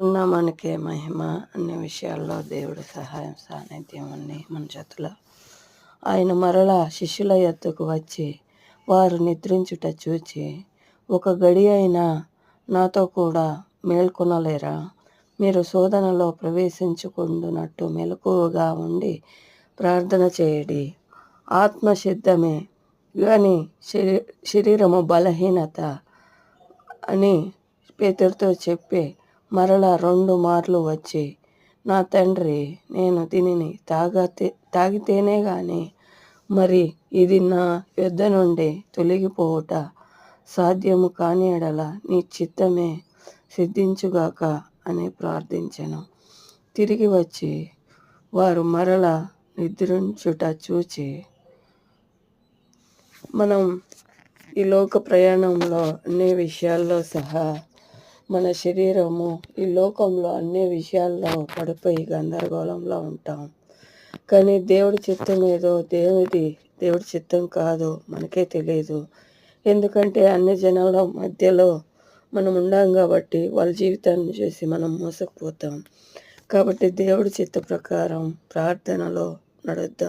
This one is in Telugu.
ఉన్న మనకే మహిమ అన్ని విషయాల్లో దేవుడి సహాయం సాన్నిధ్యం ఉంది మన చేతిలో. ఆయన మరలా శిష్యుల ఎద్దుకు వచ్చి వారు నిద్రించుట చూచి ఒక గడి అయినా నాతో కూడా మేల్కొనలేరా? మీరు శోధనలో ప్రవేశించుకుంటున్నట్టు మెలకువగా ఉండి ప్రార్థన చేయడి. ఆత్మ సిద్ధమే కానీ శరీ శరీరము బలహీనత అని పేతురుతో చెప్పి మరలా రెండు మార్లు వచ్చి నా తండ్రి నేను దీనిని తాగతే తాగితేనే కానీ మరి ఇది నా యుద్ధ నుండి తొలగిపోవుట సాధ్యము కాని ఎడల నీ చిత్తమే సిద్ధించుగాక అని ప్రార్థించాను. తిరిగి వచ్చి వారు మరల నిద్రించుట చూచి మనం ఈ లోక ప్రయాణంలో అన్ని విషయాల్లో సహా మన శరీరము ఈ లోకంలో అన్ని విషయాల్లో పడిపోయి గందరగోళంలో ఉంటాం. కానీ దేవుడి చిత్తం ఏదో దేవుడి దేవుడి చిత్తం కాదు మనకే తెలియదు ఎందుకంటే అన్ని జనాల మధ్యలో మనం ఉండాం కాబట్టి వాళ్ళ జీవితాన్ని చూసి మనం మోసకపోతాం కాబట్టి దేవుడి చిత్త ప్రకారం ప్రార్థనలో నడుద్దాం.